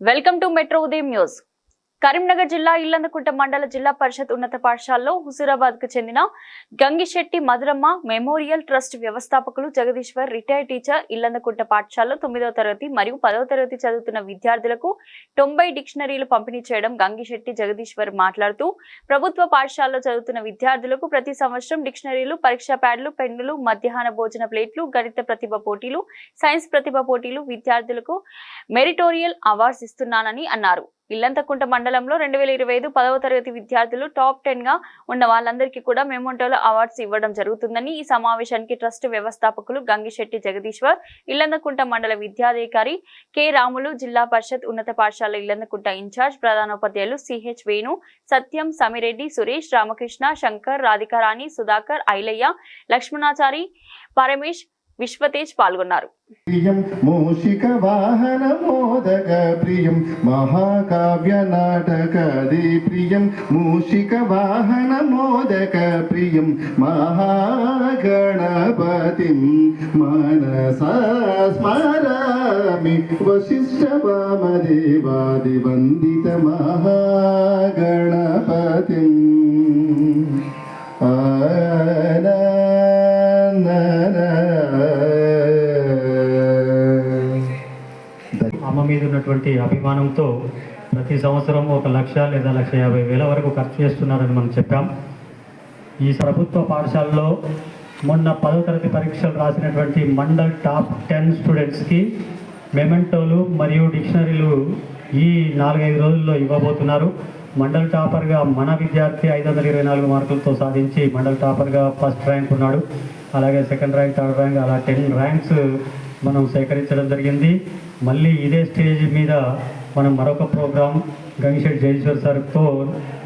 Welcome to metro ఉదయం news Karimnagar జిల్లా ఇల్లందకుంట మండల జిల్లా పరిషత్ ఉన్నత పాఠశాలలో హుజూరాబాద్కు చెందిన గంగిశెట్టి మధురమ్మ మెమోరియల్ ట్రస్ట్ వ్యవస్థాపకులు జగదీశ్వర్ రిటైర్డ్ టీచర్ ఇల్లందకుంట పాఠశాలలో తొమ్మిదవ తరగతి మరియు పదవ తరగతి చదువుతున్న విద్యార్థులకు తొంభై డిక్షనరీలు పంపిణీ చేయడం గంగిశెట్టి జగదీశ్వర్ మాట్లాడుతూ ప్రభుత్వ పాఠశాలలో చదువుతున్న విద్యార్థులకు ప్రతి సంవత్సరం డిక్షనరీలు పరీక్షా ప్యాడ్లు పెన్నులు మధ్యాహ్న భోజన ప్లేట్లు గణిత ప్రతిభ పోటీలు సైన్స్ ప్రతిభ పోటీలు విద్యార్థులకు మెరిటోరియల్ అవార్డ్స్ ఇస్తున్నానని అన్నారు. ఇల్లంతకుంట మండలంలో రెండు వేల ఇరవై ఐదు పదవ తరగతి విద్యార్థులు టాప్ టెన్గా ఉన్న వాళ్ళందరికీ కూడా మెమోంటోలో అవార్డ్స్ ఇవ్వడం జరుగుతుందని ఈ సమావేశానికి ట్రస్ట్ వ్యవస్థాపకులు గంగిశెట్టి జగదీశ్వర్ ఇల్లందకుంట మండల విద్యాధికారి కె రాములు జిల్లా పరిషత్ ఉన్నత పాఠశాల ఇల్లందకుంట ఇన్ఛార్జ్ ప్రధానోపాధ్యాయులు సిహెచ్ వేణు సత్యం సమిరెడ్డి సురేష్ రామకృష్ణ శంకర్ రాధికారాణి సుధాకర్ ఐలయ్య లక్ష్మణాచారి పరమేష్ విశ్వతేజ్ పాల్గొన్నారు. ప్రియం మూషిక వాహన మోదక ప్రియం మహాకావ్య నాటకది ప్రియం మూషిక వాహన మోదక ప్రియం మనసా స్మరామి వశిష్ఠ వామదేవాది వందిత ఉన్నటువంటి అభిమానంతో ప్రతి సంవత్సరం ఒక లక్ష లేదా లక్ష యాభై వేల వరకు ఖర్చు చేస్తున్నారని మనం చెప్పాం. ఈ ప్రభుత్వ పాఠశాలలో మొన్న పదో తరగతి పరీక్షలు రాసినటువంటి మండల్ టాప్ టెన్ స్టూడెంట్స్కి మెమెంటోలు మరియు డిక్షనరీలు ఈ నాలుగైదు రోజుల్లో ఇవ్వబోతున్నారు. మండల్ టాపర్గా మన విద్యార్థి ఐదు వందల ఇరవై నాలుగు మార్కులతో సాధించి మండల్ టాపర్గా ఫస్ట్ ర్యాంక్ ఉన్నాడు. అలాగే సెకండ్ ర్యాంక్ థర్డ్ ర్యాంక్ అలా టెన్ ర్యాంక్స్ మనం సేకరించడం జరిగింది. మళ్ళీ ఇదే స్టేజ్ మీద మనం మరొక ప్రోగ్రాం గంగిశెట్టి జయేశ్వర్ సార్తో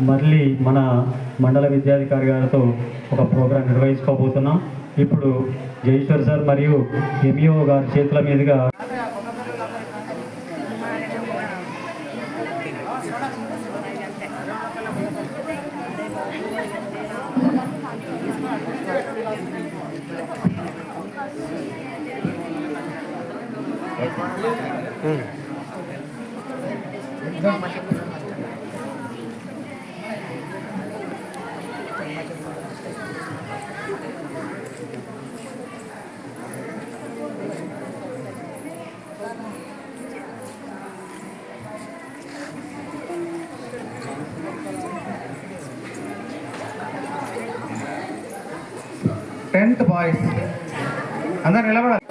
మళ్ళీ మన మండల విద్యాధికారి గారితో ఒక ప్రోగ్రాం నిర్వహించుకోబోతున్నాం. ఇప్పుడు జయేశ్వర్ సార్ మరియు ఎంఈఓ గారి చేతుల మీదుగా టెన్త్ బాయ్స్ అందరు నిలబడాలి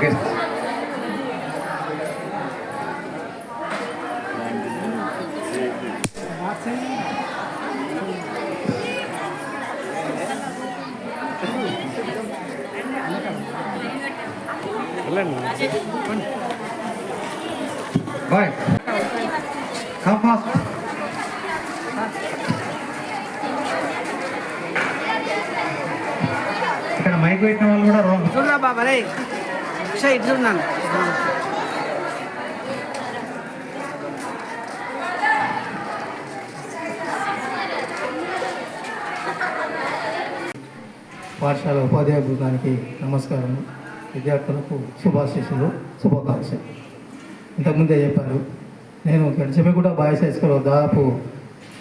Gracias. Boys, come fast. ఇక్కడ మైక్ పెట్టిన వాళ్ళు కూడా రోల్ చూడరా బాబా రే షా ఇటు చూడన్నాను పాఠశాల ఉపాధ్యాయ బృందానికి నమస్కారం విద్యార్థులకు శుభాశీస్సులు శుభాకాంక్షలు. ఇంతకుముందే చెప్పారు నేను గడిచెమిగూడ బాయ్స్ హై స్కూల్లో దాదాపు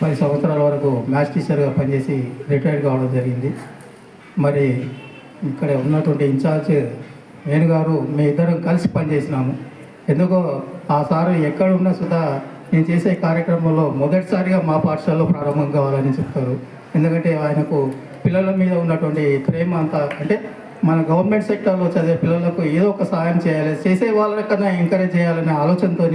పది సంవత్సరాల వరకు మ్యాథ్స్ టీచర్గా పనిచేసి రిటైర్డ్ కావడం జరిగింది. మరి ఇక్కడ ఉన్నటువంటి ఇన్ఛార్జ్ వేణు గారు మీ ఇద్దరం కలిసి పనిచేసినాము. ఎందుకో ఆ సారు ఎక్కడ ఉన్నా సుధా నేను చేసే కార్యక్రమంలో మొదటిసారిగా మా పాఠశాలలో ప్రారంభం కావాలని చెప్తారు ఎందుకంటే ఆయనకు పిల్లల మీద ఉన్నటువంటి ప్రేమ అంతా అంటే మన గవర్నమెంట్ సెక్టర్లో చదివే పిల్లలకు ఏదో ఒక సహాయం చేయాలి చేసే వాళ్ళకన్నా ఎంకరేజ్ చేయాలనే ఆలోచనతో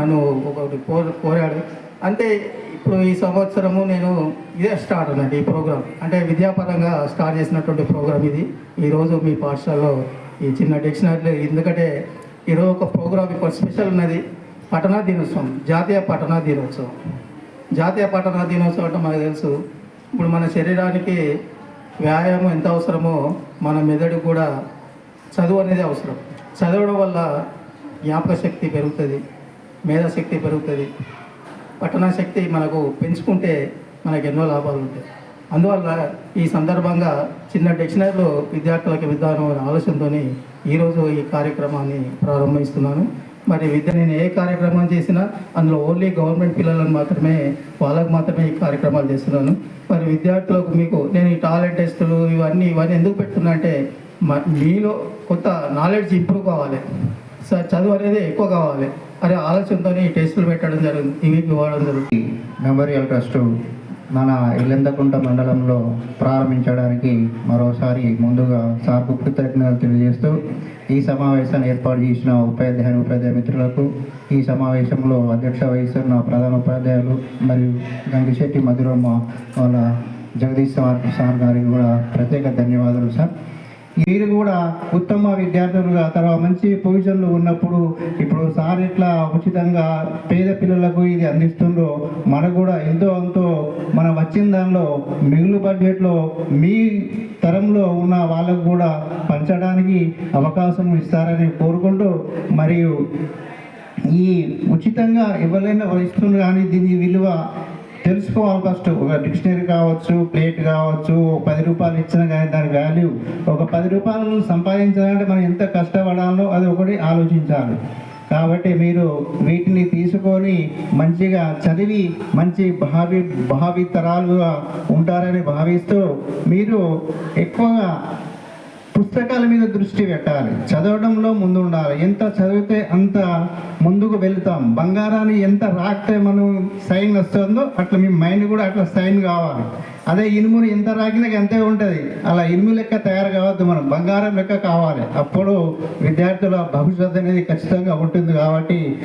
నన్ను ఒకటి కోరాడు. అంటే ఇప్పుడు ఈ సంవత్సరము నేను ఇదే స్టార్ట్ అన్నది ఈ ప్రోగ్రామ్. అంటే విద్యాపరంగా స్టార్ట్ చేసినటువంటి ప్రోగ్రామ్ ఇది. ఈరోజు మీ పాఠశాలలో ఈ చిన్న డిక్షనరీ ఎందుకంటే ఈరోజు ఒక ప్రోగ్రామ్ ఇప్పుడు స్పెషల్ ఉన్నది. పఠనా దినోత్సవం జాతీయ పఠనా దినోత్సవం. జాతీయ పఠనా దినోత్సవం అంటే మనకు తెలుసు. ఇప్పుడు మన శరీరానికి వ్యాయామం ఎంత అవసరమో మన మెదడు కూడా చదువు అనేది అవసరం. చదవడం వల్ల జ్ఞాపక శక్తి పెరుగుతుంది మేధాశక్తి పెరుగుతుంది పట్టణ శక్తి మనకు పెంచుకుంటే మనకు ఎన్నో లాభాలు ఉంటాయి. అందువల్ల ఈ సందర్భంగా చిన్న డిక్షనరీలో విద్యార్థులకు విధానం అనే ఆలోచనతో ఈరోజు ఈ కార్యక్రమాన్ని ప్రారంభిస్తున్నాను. మరి విద్య నేను ఏ కార్యక్రమం చేసినా అందులో ఓన్లీ గవర్నమెంట్ పిల్లలను మాత్రమే వాళ్ళకు మాత్రమే ఈ కార్యక్రమాలు చేస్తున్నాను. మరి విద్యార్థులకు మీకు నేను ఈ టాలెంట్ టెస్టులు ఇవన్నీ ఇవన్నీ ఎందుకు పెడుతున్నా అంటే మ- మీలో కొత్త నాలెడ్జ్ ఇంప్రూవ్ కావాలి. సార్ చదువు అనేది ఎక్కువ కావాలి. అరే ఆలోచనతో ఈ టెస్టులు పెట్టడం జరుగుతుంది ఇవి ఇవ్వడం జరుగుతుంది. మెమోరియల్ ట్రస్ట్ మన ఇల్లెందకుంట మండలంలో ప్రారంభించడానికి మరోసారి ముందుగా సార్కు కృతజ్ఞతలు తెలియజేస్తూ ఈ సమావేశాన్ని ఏర్పాటు చేసిన ఉపాధ్యాయుని ఉపాధ్యాయ మిత్రులకు ఈ సమావేశంలో అధ్యక్ష వహిస్తున్న ప్రధాన ఉపాధ్యాయులు మరియు గంగిశెట్టి మధురమ్మ వాళ్ళ జగదీష్ సార్ సార్ గారికి కూడా ప్రత్యేక ధన్యవాదాలు సార్. మీరు కూడా ఉత్తమ విద్యార్థులుగా తర్వాత మంచి పొజిషన్లో ఉన్నప్పుడు ఇప్పుడు సార్ ఇట్లా ఉచితంగా పేద పిల్లలకు ఇది అందిస్తుండ్రో మనకు కూడా ఎంతో ఎంతో మనం వచ్చిన దానిలో మిగులు బడ్జెట్లో మీ తరంలో ఉన్న వాళ్ళకు కూడా పంచడానికి అవకాశం ఇస్తారని కోరుకుంటూ మరియు ఈ ఉచితంగా ఎవరైనా ఇస్తుంది కానీ దీని విలువ తెలుసుకోవాలి ఫస్ట్ ఒక డిక్షనరీ కావచ్చు ప్లేట్ కావచ్చు ఒక పది రూపాయలు ఇచ్చినా కానీ దాని వాల్యూ ఒక పది రూపాయలు సంపాదించాలంటే మనం ఎంత కష్టపడాలో అది ఒకటి ఆలోచించాలి. కాబట్టి మీరు వీటిని తీసుకొని మంచిగా చదివి మంచి భావి భావితరాలుగా ఉంటారని భావిస్తూ మీరు ఎక్కువగా పుస్తకాల మీద దృష్టి పెట్టాలి. చదవడంలో ముందు ఉండాలి ఎంత చదివితే అంత ముందుకు వెళ్తాం. బంగారాన్ని ఎంత రాకితే మనం సైన్ వస్తుందో అట్లా మీ మైండ్ కూడా అట్లా సైన్ కావాలి. అదే ఇనుముని ఎంత రాకినా అంతే ఉంటుంది. అలా ఇనుము లెక్క తయారు కావద్దు మనం. బంగారం లెక్క కావాలి. అప్పుడు విద్యార్థుల భవిష్యత్తు అనేది ఖచ్చితంగా ఉంటుంది కాబట్టి